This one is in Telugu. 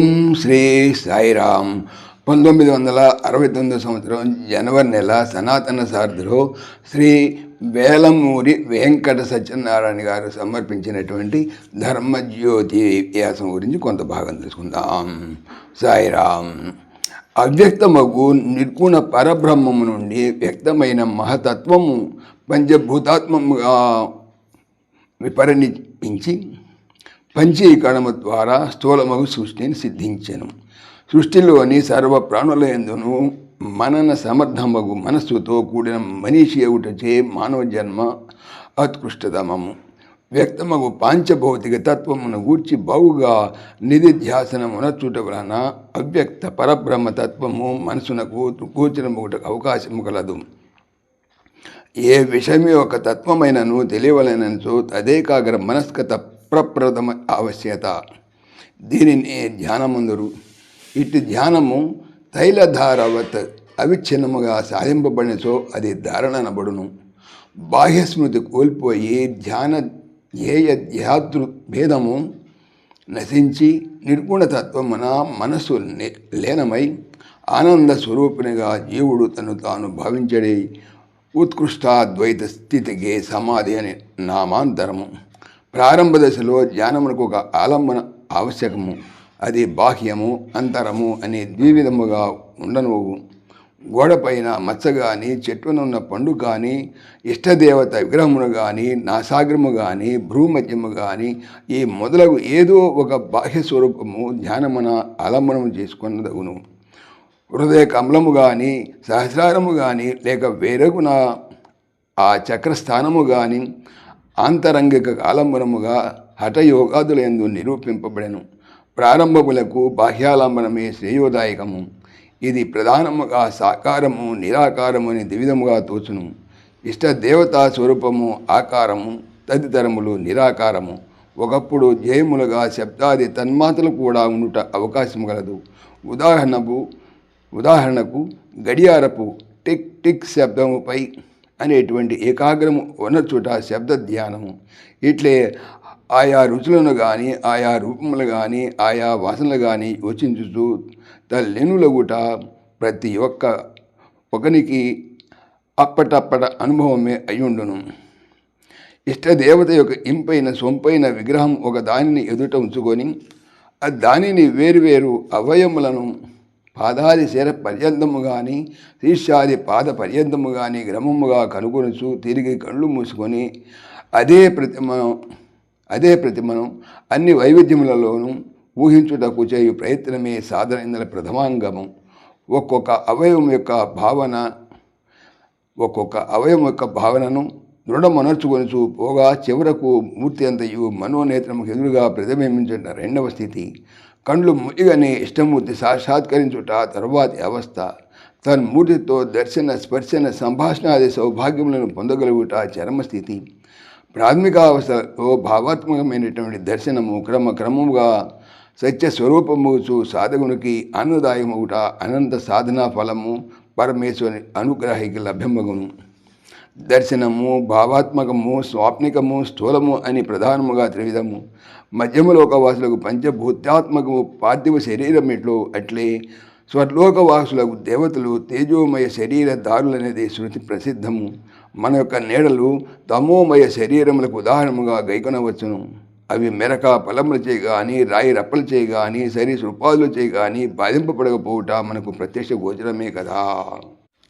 ఓం శ్రీ సాయిరామ్ పంతొమ్మిది వందల అరవై తొమ్మిది సంవత్సరం జనవరి నెల సనాతన సార్థులు శ్రీ వేలమూరి వెంకట సత్యనారాయణ గారు సమర్పించినటువంటి ధర్మజ్యోతి వ్యాసం గురించి కొంత భాగం తెలుసుకుందాం. సాయిరామ్ అవ్యక్తమగు నిర్గుణ పరబ్రహ్మము నుండి వ్యక్తమైన మహతత్వము పంచభూతాత్మముగా విపరిణించి పంచీకరణము ద్వారా స్థూలమగు సృష్టిని సిద్ధించను. సృష్టిలోని సర్వ ప్రాణుల ఎందును మనన సమర్థమగు మనస్సుతో కూడిన మనిషి ఏమిటచే మానవ జన్మ అత్కృష్టతమము. వ్యక్తమగు పాంచభౌతిక తత్వమును గూర్చి బావుగా నిధిధ్యాసనమునర్చుట వలన అవ్యక్త పరబ్రహ్మ తత్వము మనసునకు గోచరముటకు అవకాశము కలదు. ఏ విషయమే ఒక తత్వమైనను తెలియవలనచో తదేకాగ్ర మనస్కత ప్రప్రథమ ఆవశ్యత. దీనిని ధ్యానమందురు. ఇటు ధ్యానము తైలధారవత్ అవిచ్ఛిన్నముగా సాధింపబడినచో అది ధారణనబడును. బాహ్యస్మృతి కోల్పోయి ధ్యాన ధ్యేయ ధ్యాతృ భేదము నశించి నిర్గుణతత్వమున మనస్సు లీనమై ఆనంద స్వరూపినిగా జీవుడు తను తాను భావించడే ఉత్కృష్టాద్వైత స్థితికి సమాధి అని నామాంతరము. ప్రారంభ దశలో ధ్యానమునకు ఒక ఆలంబన ఆవశ్యకము. అది బాహ్యము అంతరము అనే ద్వివిధముగా ఉండనువు గోడపైన మచ్చ కానీ చెట్టునున్న పండు కానీ ఇష్టదేవత విగ్రహమును కానీ నాసాగ్రము కానీ భ్రూమద్యము కానీ ఈ మొదలగు ఏదో ఒక బాహ్య స్వరూపము ధ్యానమున ఆలంబనము చేసుకున్నదగును హృదయ కమలము కానీ సహస్రారము కానీ లేక వేరొకన ఆ చక్రస్థానము కానీ ఆంతరంగిక ఆలంబనముగా హఠయోగాదులందు నిరూపింపబడెను. ప్రారంభములకు బాహ్యాలంబనమే శ్రేయోదాయకము. ఇది ప్రధానముగా సాకారము నిరాకారము అని ద్విధముగా తోచును. ఇష్ట దేవతా స్వరూపము ఆకారము తదితరములు నిరాకారము. ఒకప్పుడు జయములుగా శబ్దాది తన్మాతలు కూడా ఉండుట అవకాశం కలదు ఉదాహరణకు ఉదాహరణకు గడియారపు టిక్ టిక్ శబ్దముపై అనేటువంటి ఏకాగ్రము ఉన్నచోట శబ్ద ధ్యానము ఇట్లే ఆయా రుచులను కానీ ఆయా రూపములు కానీ ఆయా వాసనలు కానీ యోచించుతూ తల్లెనులగుట ప్రతి ఒక్క ఒకనికి అప్పటప్పట అనుభవమే అయ్యుండును. ఇష్టదేవత యొక్క ఇంపైన సొంపైన విగ్రహం ఒక దానిని ఎదుట ఉంచుకొని ఆ దానిని వేరువేరు అవయములను పాదాది శిర పర్యంతము కానీ శీర్షాది పాద పర్యంతము కానీ క్రమముగా కనుగొనుచు తిరిగి కళ్ళు మూసుకొని అదే ప్రతిమను అదే ప్రతిమను అన్ని వైవిధ్యములలోనూ ఊహించుటకు చేయు ప్రయత్నమే సాధన ఇందుల ప్రథమాంగము. ఒక్కొక్క అవయవం యొక్క భావన ఒక్కొక్క అవయవం యొక్క భావనను దృఢమనర్చుకొనుచు పోగా చివరకు మూర్తి అంతయు మనోనేత్రముకు ఎదురుగా ప్రతిబింబించిన రెండవ స్థితి. కండ్లు ముయ్యగానే ఇష్టమూర్తి సాక్షాత్కరించుట తరువాతి అవస్థ. తన్మూర్తితో దర్శన స్పర్శన సంభాషణాది సౌభాగ్యములను పొందగలుగుట చరమస్థితి. ప్రాథమిక అవస్థలో భావాత్మకమైనటువంటి దర్శనము క్రమ క్రమముగా సత్య స్వరూపముచు సాధకునికి ఆనందదాయమవుట అనంత సాధనా ఫలము పరమేశ్వరుని అనుగ్రహికి లభ్యమగును. దర్శనము భావాత్మకము స్వాప్నికము స్థూలము అని ప్రధానముగా త్రివిధము. మధ్యమలోకవాసులకు పంచభూత్యాత్మకము పార్థివ శరీరం ఎట్లు? అట్లే స్వర్లోకవాసులకు దేవతలు తేజోమయ శరీర దారులనేది శృతి ప్రసిద్ధము. మన యొక్క నీడలు తమోమయ శరీరములకు ఉదాహరణముగా గైకొనవచ్చును. అవి మెరక ఫలములచే కానీ రాయి రప్పలచే కానీ సరీసృపాదులచే కానీ బాధింపబడకపోవుట మనకు ప్రత్యక్ష గోచరమే కదా.